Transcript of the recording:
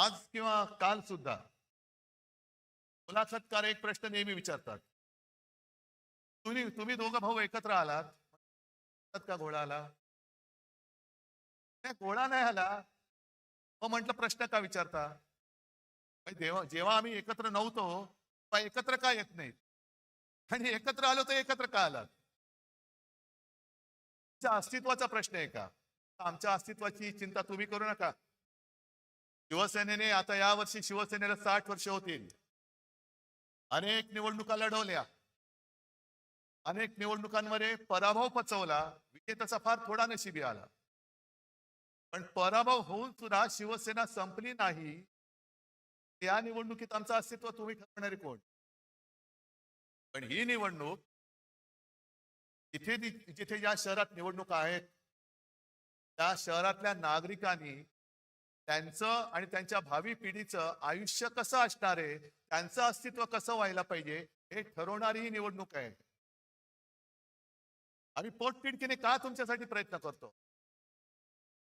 आज किंवा काल सुद्धा मुलाखतकार एक प्रश्न नेहमी विचारतात. तुम्ही तुम्ही दोघं भाऊ एकत्र आलात का घोडा आला? नाही, घोडा नाही आला. मग म्हटलं प्रश्न का विचारता? देवा जेव्हा आम्ही एकत्र नव्हतो तेव्हा एकत्र का येत नाहीत? आणि एकत्र आलो तर एकत्र का आलात? अस्तित्वाचा प्रश्न आहे का? आमच्या अस्तित्वाची चिंता तुम्ही करू नका. शिवसेनेने आता या वर्षी शिवसेनेला साठ वर्ष होतील. अनेक निवडणुका लढवल्या. अनेक निवडणुकांमध्ये पराभव पचवला. विजेताचा फार थोडा नशिबी आला. पण पराभव होऊन सुद्धा शिवसेना संपली नाही. त्या निवडणुकीत आमचं अस्तित्व तुम्ही ठरवणारे कोण? पण ही निवडणूक जिथे जिथे ज्या शहरात निवडणुका आहेत त्या शहरातल्या नागरिकांनी त्यांचं आणि त्यांच्या भावी पिढीचं आयुष्य कसं असणार आहे? त्यांचं अस्तित्व कसं व्हायला पाहिजे? हे ठरवणारी ही निवडणूक आहे. आम्ही पोटतिडकीने का तुमच्यासाठी प्रयत्न करतो?